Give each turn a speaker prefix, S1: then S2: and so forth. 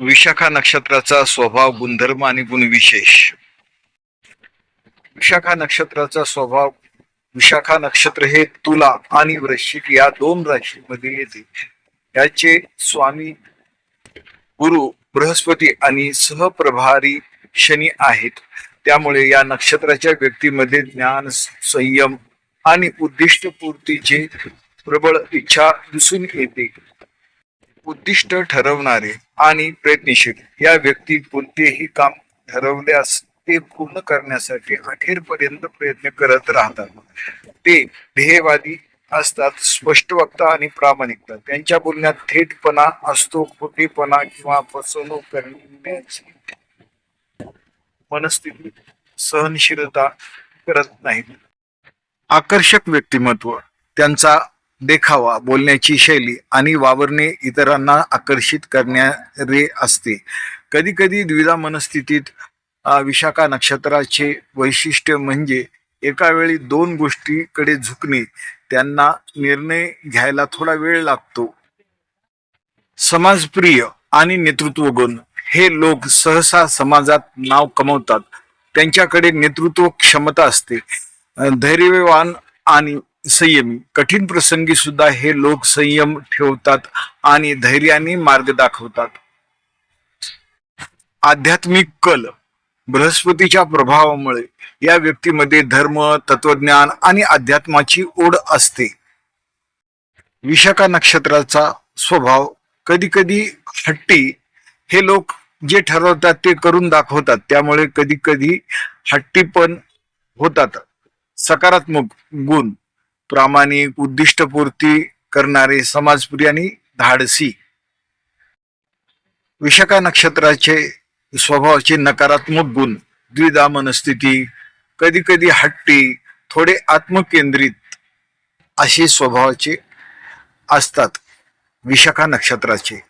S1: विशाखा नक्षत्राचा स्वभाव गुणधर्म आणि गुणविशेष. विशाखा नक्षत्राचा स्वभाव विशाखा नक्षत्र हे तुला आणि वृश्चिक या दोन राशीमध्ये येते. याचे स्वामी गुरु बृहस्पती आणि सहप्रभारी शनी आहेत. त्यामुळे या नक्षत्राच्या व्यक्तीमध्ये ज्ञान संयम आणि उद्दिष्टपूर्तीचे प्रबळ इच्छा दिसून येते. उद्दिष्ट ठरवणारे आणि प्रयत्नशील या व्यक्ती कोणतेही काम ठरवल्यास ते पूर्ण करण्यासाठी अखेरपर्यंत प्रयत्न करत राहतात. ते ध्येयवादी असतात स्पष्ट वक्ता आणि प्रामाणिकता. त्यांच्या बोलण्यात थेटपणा असतो खोटेपणा किंवा फसवणूक करण्याची मनस्थिती सहनशीलता करत नाहीत. आकर्षक व्यक्तिमत्व त्यांचा देखावा बोलण्याची शैली आणि वावरणे इतरांना आकर्षित करणारे असते. कधी कधी द्विधा मनस्थितीत विशाखा नक्षत्राचे वैशिष्ट्य म्हणजे एका वेळी दोन गोष्टीकडे झुकणे त्यांना निर्णय घ्यायला थोडा वेळ लागतो. समाजप्रिय आणि नेतृत्व गुण हे लोक सहसा समाजात नाव कमवतात. त्यांच्याकडे नेतृत्व क्षमता असते. धैर्यवान आणि संयमी. कठीण प्रसंगी सुद्धा हे लोक संयम ठेवतात आणि धैर्याने मार्ग दाखवतात. आध्यात्मिक कल बृहस्पतीच्या प्रभावामुळे या व्यक्तीमध्ये धर्म तत्वज्ञान आणि अध्यात्माची ओढ असते. विशाखा नक्षत्राचा स्वभाव कधी कधी हट्टी हे लोक जे ठरवतात ते करून दाखवतात. त्यामुळे कधी कधी हट्टी पण होतात. सकारात्मक गुण प्रामाणिक उद्दिष्टपूर्ती करणारे समाजपुरी आणि धाडसी. विशाखा नक्षत्राचे स्वभावाचे नकारात्मक गुण द्विधा मनस्थिती कधी कधी हट्टी थोडे आत्मकेंद्रित असे स्वभावाचे असतात विशाखा नक्षत्राचे.